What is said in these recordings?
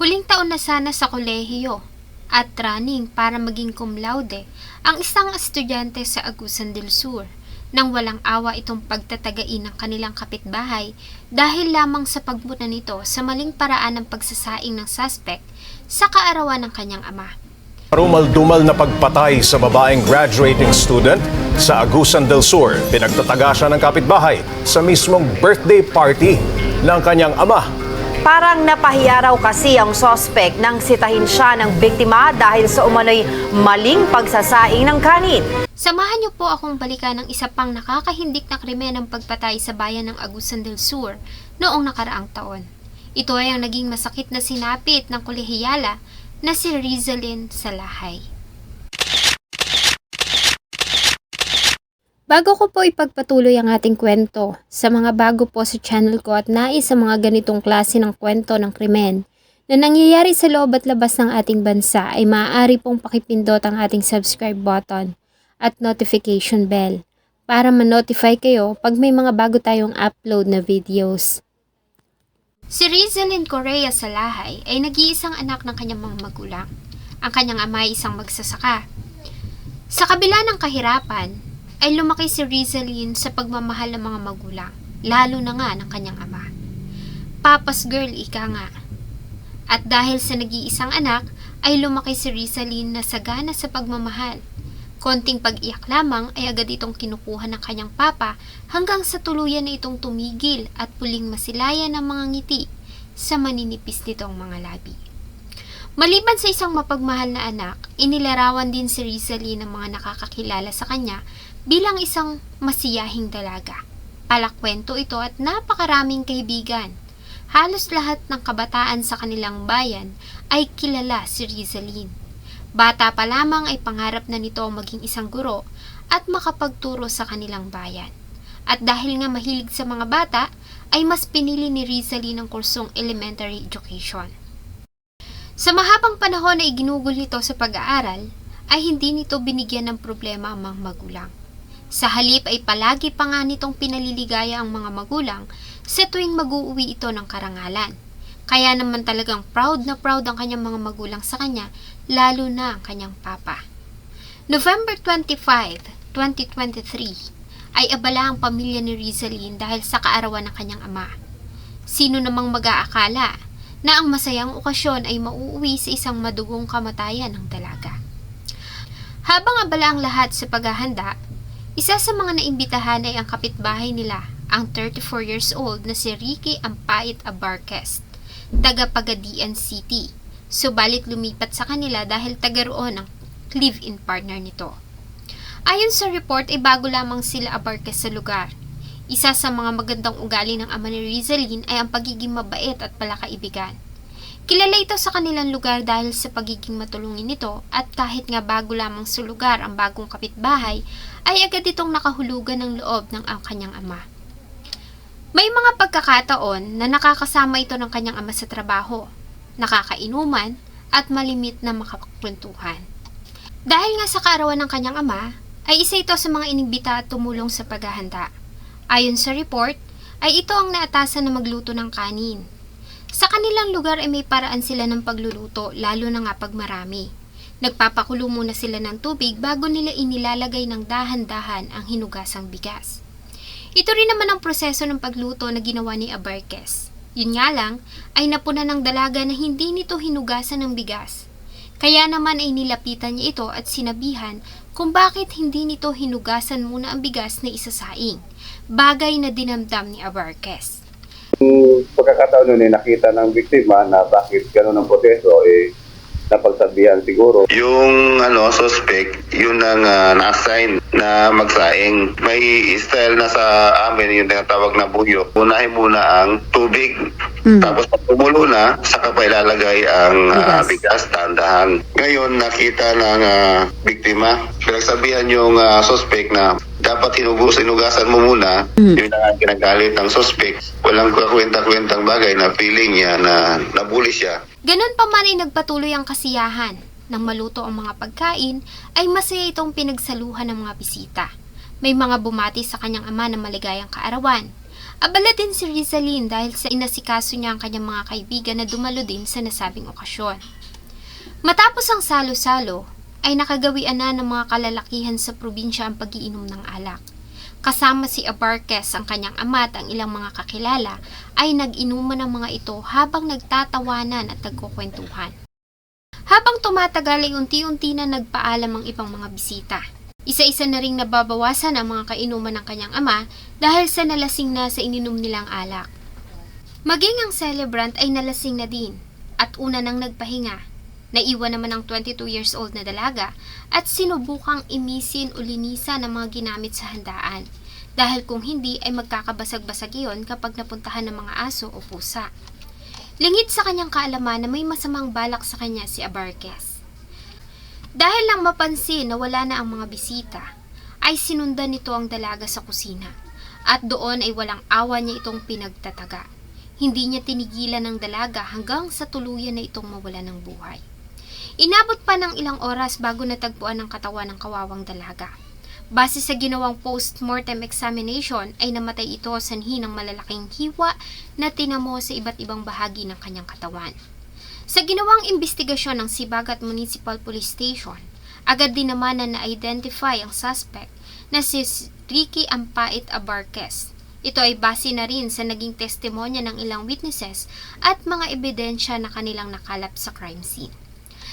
Huling taon na sana sa kolehiyo at running para maging cum laude ang isang estudyante sa Agusan del Sur nang walang awa itong pagtatagain ng kanilang kapitbahay dahil lamang sa pagmuna nito sa maling paraan ng pagsasaing ng suspect sa kaarawan ng kanyang ama. Rumal-dumal na pagpatay sa babaeng graduating student sa Agusan del Sur. Pinagtataga siya ng kapitbahay sa mismong birthday party ng kanyang ama. Parang napahiya raw kasi ang sospek nang sitahin siya ng biktima dahil sa umano'y maling pagsasaing ng kanin. Samahan niyo po akong balikan ng isa pang nakakahindik na krimen ng pagpatay sa bayan ng Agusan del Sur noong nakaraang taon. Ito ay ang naging masakit na sinapit ng kolehiyala na si Rizalyn Salahay. Bago ko po ipagpatuloy ang ating kwento, sa mga bago po sa channel ko at nais sa mga ganitong klase ng kwento ng krimen na nangyayari sa loob at labas ng ating bansa ay maaari pong pakipindot ang ating subscribe button at notification bell para ma-notify kayo pag may mga bago tayong upload na videos. Si Rizalyn Correa Salahay ay nag-iisang anak ng kanyang mga magulang. Ang kanyang ama ay isang magsasaka. Sa kabila ng kahirapan, ay lumaki si Rizalyn sa pagmamahal ng mga magulang, lalo na nga ng kanyang ama. Papa's girl ika nga. At dahil sa nag-iisang anak, ay lumaki si Rizalyn na sagana sa pagmamahal. Konting pag-iyak lamang ay agad itong kinukuha ng kanyang papa hanggang sa tuluyan na itong tumigil at puling masilayan ng mga ngiti sa maninipis nitong mga labi. Maliban sa isang mapagmahal na anak, inilarawan din si Rizalyn ng mga nakakakilala sa kanya bilang isang masiyahing dalaga. Palakwento ito at napakaraming kaibigan. Halos lahat ng kabataan sa kanilang bayan ay kilala si Rizalyn. Bata pa lamang ay pangarap na nito maging isang guro at makapagturo sa kanilang bayan. At dahil nga mahilig sa mga bata, ay mas pinili ni Rizalyn ang kursong elementary education. Sa mahabang panahon na iginugol nito sa pag-aaral, ay hindi nito binigyan ng problema ang mga magulang. Sa halip ay palagi pa nga nitong pinaliligaya ang mga magulang sa tuwing mag-uuwi ito ng karangalan. Kaya naman talagang proud na proud ang kanyang mga magulang sa kanya, lalo na ang kanyang papa. November 25, 2023, ay abala ang pamilya ni Rizalyn dahil sa kaarawan ng kanyang ama. Sino namang mag-aakala na ang masayang okasyon ay mauuwi sa isang madugong kamatayan ng dalaga. Habang abala ang lahat sa paghahanda, isa sa mga naimbitahan ay ang kapitbahay nila, ang 34 years old na si Ricky Ampait Abarquez, taga Pagadian City. Subalit lumipat sa kanila dahil taga roon ang live-in partner nito. Ayon sa report ay bago lamang sila Abarquez sa lugar. Isa sa mga magandang ugali ng ama ni Rizalyn ay ang pagiging mabait at palakaibigan. Kilala ito sa kanilang lugar dahil sa pagiging matulungin nito at kahit nga bago lamang sa lugar ang bagong kapitbahay, ay agad itong nakahulugan ng loob ng ang kanyang ama. May mga pagkakataon na nakakasama ito ng kanyang ama sa trabaho, nakakainuman at malimit na makakwentuhan. Dahil nga sa kaarawan ng kanyang ama, ay isa ito sa mga inimbita at tumulong sa paghahanda. Ayon sa report, ay ito ang naatasan na magluto ng kanin. Sa kanilang lugar ay may paraan sila ng pagluluto lalo na nga pag marami. Nagpapakulo muna sila ng tubig bago nila inilalagay ng dahan-dahan ang hinugasang bigas. Ito rin naman ang proseso ng pagluto na ginawa ni Abarquez. Yun nga lang, ay napuna ng dalaga na hindi nito hinugasan ng bigas. Kaya naman ay nilapitan niya ito at sinabihan kung bakit hindi nito hinugasan muna ang bigas na isasaing. Bagay na dinamdam ni Abarquez. Pagkakataon nun eh, nakita ng biktima na bakit gano'n ang proseso, eh, napagsabihan siguro. Yung ano, suspect, yun ang ah, na-assign na magsaing. May style na sa amin yung tinatawag na buyo. Unahin muna ang tubig. Tapos pag tumulo na, saka pa ilalagay ang ah, bigas, tandahan. Ngayon, nakita ng ah, biktima, pinagsabihan yung ah, suspect na dapat hinugus, hinugasan mo muna. Yun ang ginagalit ng suspect. Walang kakwenta-kwentang bagay na feeling niya na nabuli siya. Ganon pa man ay nagpatuloy ang kasiyahan. Nang maluto ang mga pagkain, ay masaya itong pinagsaluhan ng mga bisita. May mga bumati sa kanyang ama na maligayang kaarawan. Abala din si Rizalin dahil sa inasikaso niya ang kanyang mga kaibigan na dumalo din sa nasabing okasyon. Matapos ang salo-salo, ay nakagawian na ng mga kalalakihan sa probinsya ang pagiinom ng alak. Kasama si Abarquez, ang kanyang ama at ang ilang mga kakilala ay nag-inuman ng mga ito habang nagtatawanan at nagkukwentuhan. Habang tumatagal ay unti-unti na nagpaalam ang ibang mga bisita. Isa-isa na ring nababawasan ang mga kainuman ng kanyang ama dahil sa nalasing na sa ininom nilang alak. Maging ang celebrant ay nalasing na din at una nang nagpahinga. Naiwan naman ang 22 years old na dalaga at sinubukang imisin o linisan ang mga ginamit sa handaan dahil kung hindi ay magkakabasag-basag iyon kapag napuntahan ng mga aso o pusa. Lingid sa kanyang kaalaman na may masamang balak sa kanya si Abarquez. Dahil lang mapansin na wala na ang mga bisita, ay sinundan nito ang dalaga sa kusina at doon ay walang awa niya itong pinagtataga. Hindi niya tinigilan ng dalaga hanggang sa tuluyan na itong mawala ng buhay. Inabot pa ng ilang oras bago natagpuan ang katawan ng kawawang dalaga. Base sa ginawang post-mortem examination ay namatay ito sanhi ng malalaking hiwa na tinamo sa iba't ibang bahagi ng kanyang katawan. Sa ginawang investigasyon ng Sibagat Municipal Police Station, agad din naman na na-identify ang suspect na si Ricky Ampait Abarquez. Ito ay base na rin sa naging testimonya ng ilang witnesses at mga ebidensya na kanilang nakalap sa crime scene.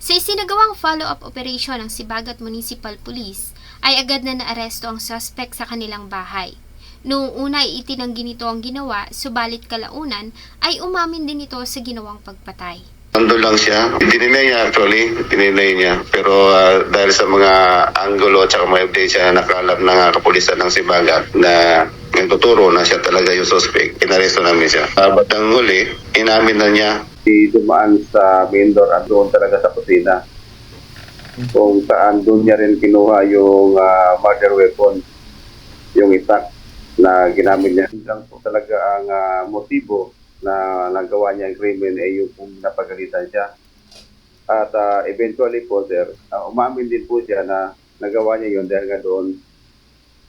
Sa isinagawang follow-up operation ng Sibagat Municipal Police, ay agad na naaresto ang suspect sa kanilang bahay. Noong una ay itinanggi nito ang ginawa, subalit kalaunan ay umamin din ito sa ginawang pagpatay. Nandun lang siya. Dininay niya actually. Dininay niya. Pero ah, dahil sa mga angulo at saka mga ebidensya na nakalap ng ah, kapulisan ng Sibagat na nagtuturo na siya talaga yung suspect, inaresto namin siya. Uh, batang huli, inamin na niya Si dumaan sa main door at doon talaga sa kusina. Kung saan doon niya rin kinuha yung ah, murder weapon, yung itak na ginamit niya. Lang po talaga ang ah, motibo na nagawa niya ang krimen ay yung kung napagalitan siya. At ah, eventually po sir, ah, umamin din po siya na nagawa niya yun dahil nga doon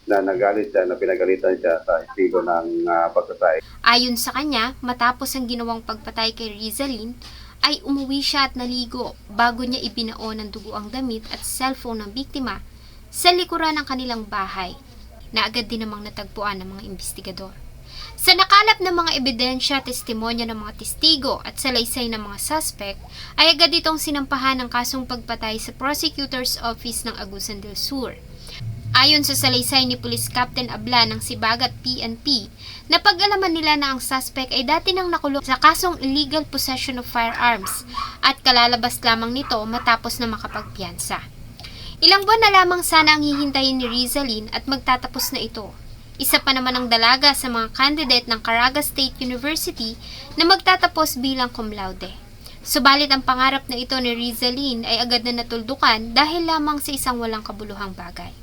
na nagalit siya, na pinagalitan siya sa estilo ng uh, pagkatay. Ayon sa kanya, matapos ang ginawang pagpatay kay Rizalin, ay umuwi siya at naligo bago niya ibinao ng dugo ang damit at cellphone ng biktima sa likuran ng kanilang bahay na agad din namang natagpuan ng mga investigador. Sa nakalap ng mga ebidensya, testimonya ng mga testigo at salaysay ng mga suspect, ay agad itong sinampahan ng kasong pagpatay sa Prosecutor's Office ng Agusan del Sur. Ayon sa salaysay ni Police Captain Abla ng Sibagat PNP, napag-alaman nila na ang suspect ay dati nang nakulong sa kasong illegal possession of firearms at kalalabas lamang nito matapos na makapagpiyansa. Ilang buwan na lamang sana ang hihintayin ni Rizalin at magtatapos na ito. Isa pa naman ang dalaga sa mga candidate ng Caraga State University na magtatapos bilang cum laude. Subalit ang pangarap na ito ni Rizalin ay agad na natuldukan dahil lamang sa isang walang kabuluhang bagay.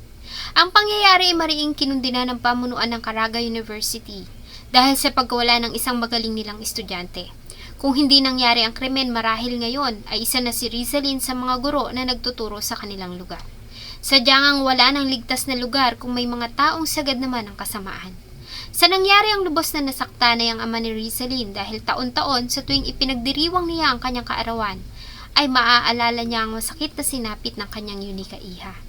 Ang pangyayari ay mariing kinundina ng pamunuan ng Caraga University dahil sa pagkawala ng isang magaling nilang estudyante. Kung hindi nangyari ang krimen marahil ngayon ay isa na si Rizalin sa mga guro na nagtuturo sa kanilang lugar. Sadyang ang wala ng ligtas na lugar kung may mga taong sagad naman ang kasamaan. Sa nangyari ang lubos na nasakta na ang ama ni Rizalin dahil taon-taon sa tuwing ipinagdiriwang niya ang kanyang kaarawan, ay maaalala niya ang masakit na sinapit ng kanyang yunika iha.